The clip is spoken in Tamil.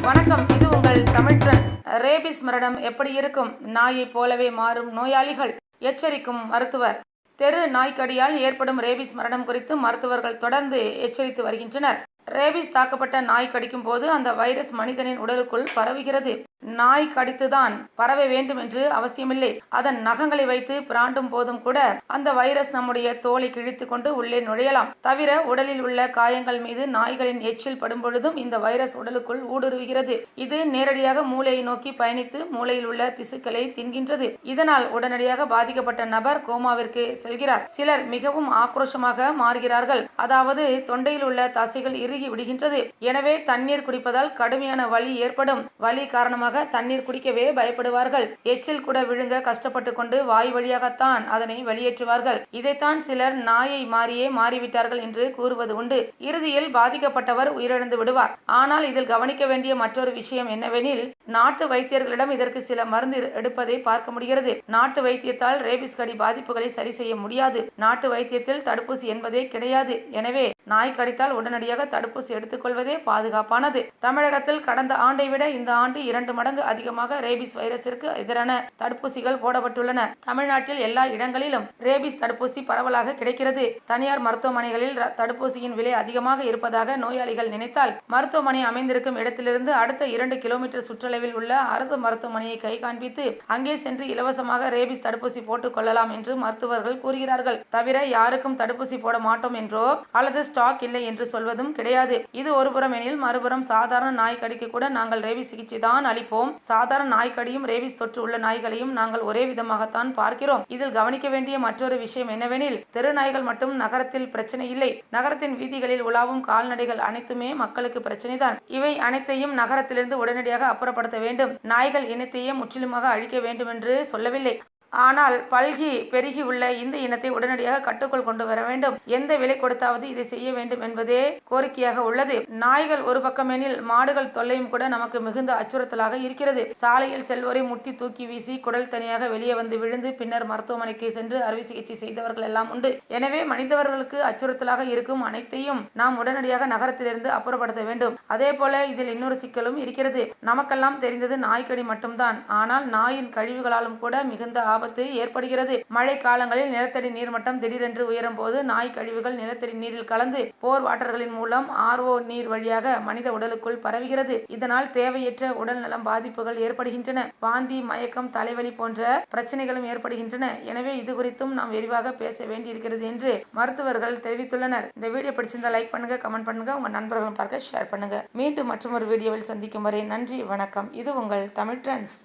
வணக்கம். இது உங்கள் தமிழ் ட்ரெண்ட்ஸ். ரேபிஸ் மரணம் எப்படி இருக்கும்? நாயைப் போலவே மாறும் நோயாளிகள். எச்சரிக்கும் மருத்துவர். தெரு நாய்க்கடியால் ஏற்படும் ரேபிஸ் மரணம் குறித்து மருத்துவர்கள் தொடர்ந்து எச்சரித்து வருகின்றனர். ரேபிஸ் தாக்கப்பட்ட நாய் கடிக்கும் போது அந்த வைரஸ் மனிதனின் உடலுக்குள் பரவுகிறது. நாய் கடித்துதான் பரவ வேண்டும் என்று அவசியமில்லை. அதன் நகங்களை வைத்து பிராண்டும் போதும் கூட அந்த வைரஸ் நம்முடைய தோலை கிழித்து கொண்டு உள்ளே நுழையலாம். தவிர உடலில் உள்ள காயங்கள் மீது நாய்களின் எச்சில் படும் பொழுதும் இந்த வைரஸ் உடலுக்குள் ஊடுருவுகிறது. இது நேரடியாக மூளையை நோக்கி பயணித்து மூளையில் உள்ள திசுக்களை தின்கின்றது. இதனால் உடனடியாக பாதிக்கப்பட்ட நபர் கோமாவிற்கு செல்கிறார். சிலர் மிகவும் ஆக்ரோஷமாக மாறுகிறார்கள். அதாவது தொண்டையில் உள்ள தசைகள் இரு பெருகி விடுகின்றது. எனவே தண்ணீர் குடிப்பதால் கடுமையான வலி ஏற்படும். வலி காரணமாக தண்ணீர் குடிக்கவே பயப்படுவார்கள். எச்சில் கூட விழுங்க கஷ்டப்பட்டு கொண்டு வாய் வழியாகத்தான் அதனை வெளியேற்றுவார்கள். இதைத்தான் சிலர் நாயை மாறியே மாறிவிட்டார்கள் என்று கூறுவது உண்டு. இறுதியில் பாதிக்கப்பட்டவர் உயிரிழந்து விடுவார். ஆனால் இதில் கவனிக்க வேண்டிய மற்றொரு விஷயம் என்னவெனில் நாட்டு வைத்தியர்களிடம் இதற்கு சில மருந்து எடுப்பதை பார்க்க முடிகிறது. நாட்டு வைத்தியத்தால் ரேபிஸ் கடி பாதிப்புகளை சரி செய்ய முடியாது. நாட்டு வைத்தியத்தில் தடுப்பூசி என்பதே கிடையாது. எனவே நாய் கடித்தால் உடனடியாக தடுப்பூசி எடுத்துக்கொள்வதே பாதுகாப்பானது. தமிழகத்தில் கடந்த ஆண்டை விட இந்த ஆண்டு இரண்டு மடங்கு அதிகமாக ரேபிஸ் வைரஸிற்கு எதிரான தடுப்பூசிகள் போடப்பட்டுள்ளன. தமிழ்நாட்டில் எல்லா இடங்களிலும் ரேபிஸ் தடுப்பூசி பரவலாக கிடைக்கிறது. தனியார் மருத்துவமனைகளில் தடுப்பூசியின் விலை அதிகமாக இருப்பதாக நோயாளிகள் நினைத்தால் மருத்துவமனை அமைந்திருக்கும் இடத்திலிருந்து அடுத்த இரண்டு கிலோமீட்டர் சுற்றளவில் உள்ள அரசு மருத்துவமனையை கை காண்பித்து அங்கே சென்று இலவசமாக ரேபிஸ் தடுப்பூசி போட்டுக் கொள்ளலாம் என்று மருத்துவர்கள் கூறுகிறார்கள். தவிர யாருக்கும் தடுப்பூசி போட மாட்டோம் என்றோ அல்லது ஸ்டாக் இல்லை என்று சொல்வதும் கிடையாது. இது ஒருபுறம் எனில் மறுபுறம் சாதாரண நாய் கடிக்கு கூட நாங்கள் ரேபிஸ் சிகிச்சை தான் அளிப்போம். சாதாரண நாய்க்கடியும் ரேபிஸ் தொற்று உள்ள நாய்களையும் நாங்கள் ஒரே விதமாகத்தான் பார்க்கிறோம். இதில் கவனிக்க வேண்டிய மற்றொரு விஷயம் என்னவெனில் தெரு நாய்கள் மட்டும் நகரத்தில் பிரச்சனை இல்லை. நகரத்தின் வீதிகளில் உலாவும் கால்நடைகள் அனைத்துமே மக்களுக்கு பிரச்சனைதான் இவை அனைத்தையும் நகரத்திலிருந்து உடனடியாக அப்புறப்படுத்த வேண்டும். நாய்கள் இனத்தையே முற்றிலுமாக அழிக்க வேண்டும் என்று சொல்லவில்லை. ஆனால் பல்கி பெருகி உள்ள இந்த இனத்தை உடனடியாக கட்டுக்குள் கொண்டு வர வேண்டும். எந்த விலை கொடுத்தாவது இதை செய்ய வேண்டும் என்பதே கோரிக்கையாக உள்ளது. நாய்கள் ஒரு பக்கமெனில் மாடுகள் தொல்லையும் கூட நமக்கு மிகுந்த அச்சுறுத்தலாக இருக்கிறது. சாலையில் செல்வோரை முட்டி தூக்கி வீசி குடல் தனியாக வெளியே வந்து விழுந்து பின்னர் மருத்துவமனைக்கு சென்று அறுவை சிகிச்சை செய்தவர்கள் எல்லாம் உண்டு. எனவே மனிதவர்களுக்கு அச்சுறுத்தலாக இருக்கும் அனைத்தையும் நாம் உடனடியாக நகரத்திலிருந்து அப்புறப்படுத்த வேண்டும். அதே போல இதில் இன்னொரு சிக்கலும் இருக்கிறது. நமக்கெல்லாம் தெரிந்தது நாய்க்கடி மட்டும்தான். ஆனால் நாயின் கழிவுகளாலும் கூட மிகுந்த ஆபத்து ஏற்படுகிறது. மழை காலங்களில் நிலத்தடி நீர்மட்டம் திடீரென்று உயரும் போது நாய் கழிவுகள் நிலத்தடி நீரில் கலந்து போர் வாட்டர்களின் மூலம் ஆர்ஓ நீர் வழியாக மனித உடலுக்குள் பரவுகிறது. இதனால் தேவையற்ற உடல்நலம் பாதிப்புகள் ஏற்படுகின்றன. வாந்தி மயக்கம் தலைவலி போன்ற பிரச்சனைகளும் ஏற்படுகின்றன. எனவே இது குறித்தும் நாம் விரிவாக பேச வேண்டியிருக்கிறது என்று மருத்துவர்கள் தெரிவித்துள்ளனர். இந்த வீடியோ பிடிச்சிருந்தா லைக் பண்ணுங்க கமெண்ட் பண்ணுங்க உங்க நண்பர்களும் பார்க்க ஷேர் பண்ணுங்க. மீண்டும் மற்றொரு வீடியோவில் சந்திக்கும் வரை நன்றி வணக்கம். இது உங்கள் தமிழ் ட்ரெண்ட்ஸ்